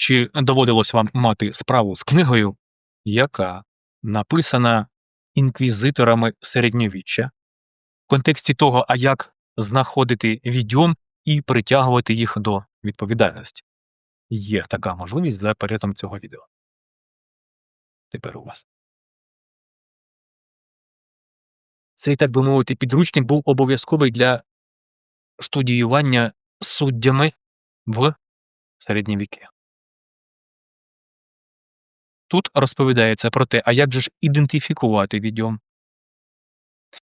Чи доводилось вам мати справу з книгою, яка написана інквізиторами середньовіччя в контексті того, а як знаходити відьом і притягувати їх до відповідальності? Є така можливість за переглядом цього відео. Тепер у вас. Цей, так би мовити, підручник був обов'язковий для студіювання суддями в середні віки. Тут розповідається про те, а як же ж ідентифікувати відьом,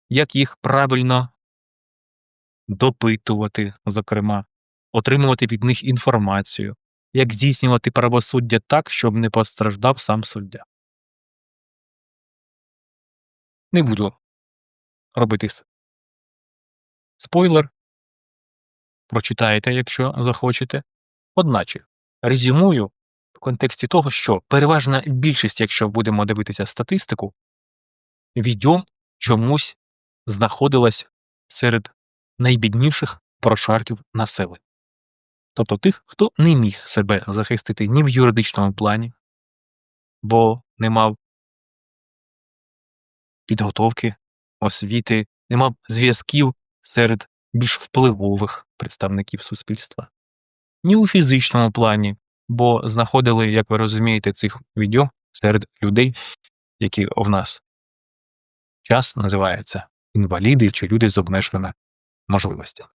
як їх правильно допитувати, зокрема, отримувати від них інформацію, як здійснювати правосуддя так, щоб не постраждав сам суддя. Не буду робити с- спойлер. Прочитаєте, якщо захочете. Одначе, резюмую в контексті того, що переважна більшість, якщо будемо дивитися статистику, відьом чомусь знаходилась серед найбідніших прошарків населення. Тобто тих, хто не міг себе захистити ні в юридичному плані, бо не мав підготовки, освіти, не мав зв'язків серед більш впливових представників суспільства, ні у фізичному плані, бо знаходили, як ви розумієте, цих відьом серед людей, які в нас час називається інваліди чи люди з обмеженими можливостями.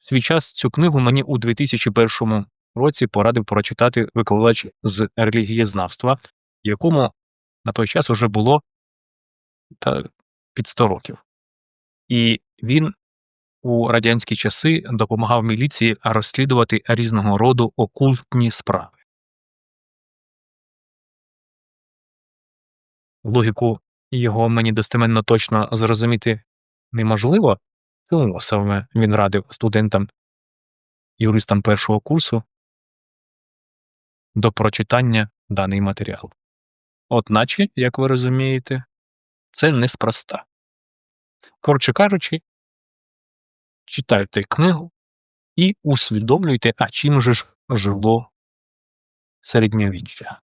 Свій час цю книгу мені у 2001 році порадив прочитати викладач з релігієзнавства, якому на той час вже було та, під 100 років. І він у радянські часи допомагав міліції розслідувати різного роду окультні справи. Логіку його мені достеменно точно зрозуміти неможливо, тому саме він радив студентам, юристам першого курсу до прочитання даний матеріал. Одначе, як ви розумієте, це неспроста. Коротше кажучи, читайте книгу і усвідомлюйте, а чим же ж жило середньовіччя.